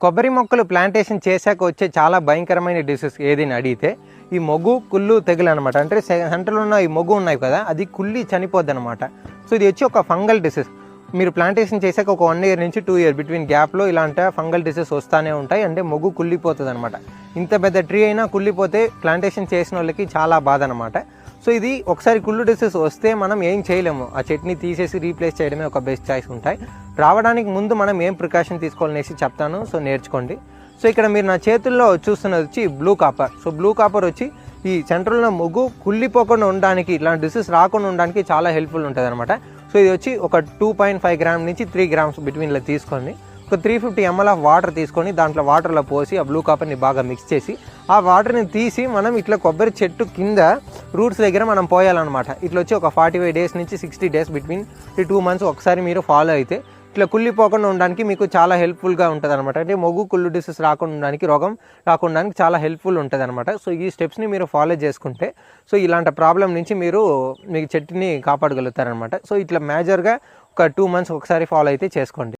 కొబ్బరి మొక్కలు ప్లాంటేషన్ చేశాక వచ్చే చాలా భయంకరమైన డిసీజ్ ఏదని అడిగితే ఈ మొగ్గు కుళ్ళు తెగులు అనమాట అంటే సెంటర్లో ఉన్న ఈ మొగ్గు ఉన్నాయి కదా అది కుళ్ళి చనిపోద్ది అనమాట సో ఇది వచ్చి ఒక ఫంగల్ డిసీజ్ మీరు ప్లాంటేషన్ చేశాక ఒక వన్ ఇయర్ నుంచి టూ ఇయర్ బిట్వీన్ గ్యాప్లో ఇలాంటి ఫంగల్ డిసీజ్ వస్తూనే ఉంటాయి. అంటే మొగ్గు కుళ్ళిపోతుంది అనమాట ఇంత పెద్ద ట్రీ అయినా కుళ్ళిపోతే ప్లాంటేషన్ చేసిన వాళ్ళకి చాలా బాధ అనమాట సో ఇది ఒకసారి కుళ్ళు డిసీజ్ వస్తే మనం ఏం చేయలేము. ఆ చట్నీ తీసేసి రీప్లేస్ చేయడమే ఒక బెస్ట్ చాయిస్ ఉంటాయి. రావడానికి ముందు మనం ఏం ప్రికాషన్ తీసుకోవాలనేసి చెప్తాను. సో నేర్చుకోండి. సో ఇక్కడ మీరు నా చేతుల్లో చూస్తున్నది వచ్చి blue copper so blue copper వచ్చి ఈ సెంట్రల్లో మొగ్గు కుళ్ళిపోకుండా ఉండడానికి ఇలాంటి డిసీజ్ రాకుండా ఉండడానికి చాలా హెల్ప్ఫుల్ ఉంటుంది అనమాట సో ఇది వచ్చి ఒక టూ పాయింట్ ఫైవ్ గ్రామ్ నుంచి త్రీ గ్రామ్స్ బిట్వీన్లో తీసుకోండి. ఒక three fifty ML of water తీసుకొని దాంట్లో వాటర్లో పోసి ఆ బ్లూ కాపర్ని బాగా మిక్స్ చేసి ఆ వాటర్ని తీసి మనం ఇట్లా కొబ్బరి చెట్టు కింద రూట్స్ దగ్గర మనం పోయాలన్నమాట. ఇట్లా వచ్చి ఒక ఫార్టీ ఫైవ్ డేస్ నుంచి సిక్స్టీ డేస్ బిట్వీన్ ఈ టూ మంత్స్ ఒకసారి మీరు ఫాలో అయితే ఇట్లా కుళ్ళిపోకుండా ఉండడానికి మీకు చాలా హెల్ప్ఫుల్గా ఉంటుంది అనమాట అంటే మొగ్గు కుళ్ళు డిసీజ్ రాకుండా ఉండడానికి రోగం రాకుండా చాలా హెల్ప్ఫుల్ ఉంటుంది అనమాట సో ఈ స్టెప్స్ని మీరు ఫాలో చేసుకుంటే సో ఇలాంటి ప్రాబ్లం నుంచి మీరు మీ చెట్టుని కాపాడగలుగుతారనమాట సో ఇట్లా మేజర్గా ఒక టూ మంత్స్ ఒకసారి ఫాలో అయితే చేసుకోండి.